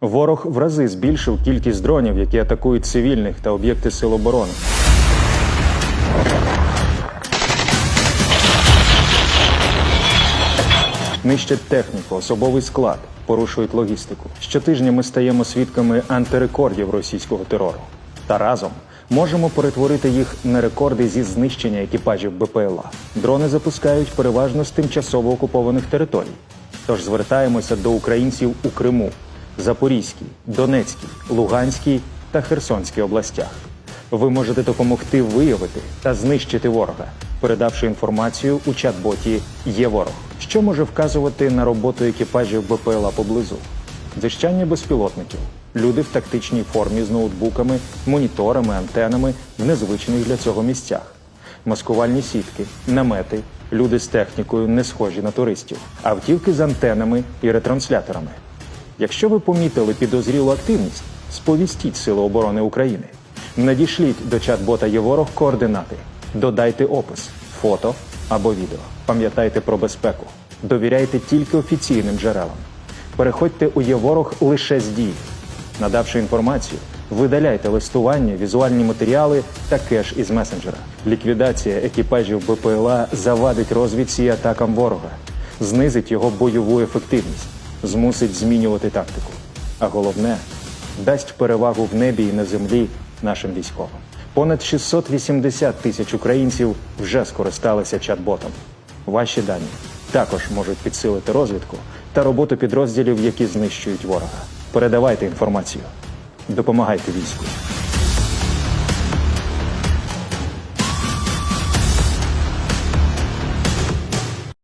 Ворог в рази збільшив кількість дронів, які атакують цивільних та об'єкти сил оборони. Нищать техніку, особовий склад, порушують логістику. Щотижня ми стаємо свідками антирекордів російського терору. Та разом можемо перетворити їх на рекорди зі знищення екіпажів БПЛА. Дрони запускають переважно з тимчасово окупованих територій. Тож звертаємося до українців у Криму, Запорізькій, Донецькій, Луганській та Херсонській областях. Ви можете допомогти виявити та знищити ворога, передавши інформацію у чат-боті Є ворог, що може вказувати на роботу екіпажів БПЛА поблизу, дзищання безпілотників, люди в тактичній формі з ноутбуками, моніторами, антенами в незвичних для цього місцях, маскувальні сітки, намети, люди з технікою, не схожі на туристів, автівки з антенами і ретрансляторами. Якщо ви помітили підозрілу активність, сповістіть Сили оборони України. Надішліть до чат-бота Єворог координати, додайте опис, фото або відео. Пам'ятайте про безпеку. Довіряйте тільки офіційним джерелам. Переходьте у Єворог лише з дії. Надавши інформацію, видаляйте листування, візуальні матеріали та кеш із месенджера. Ліквідація екіпажів БПЛА завадить розвідці і атакам ворога, знизить його бойову ефективність, змусить змінювати тактику. А головне дасть перевагу в небі і на землі нашим військовим. Понад 680 тисяч українців вже скористалися чат-ботом. Ваші дані також можуть підсилити розвідку та роботу підрозділів, які знищують ворога. Передавайте інформацію, допомагайте війську.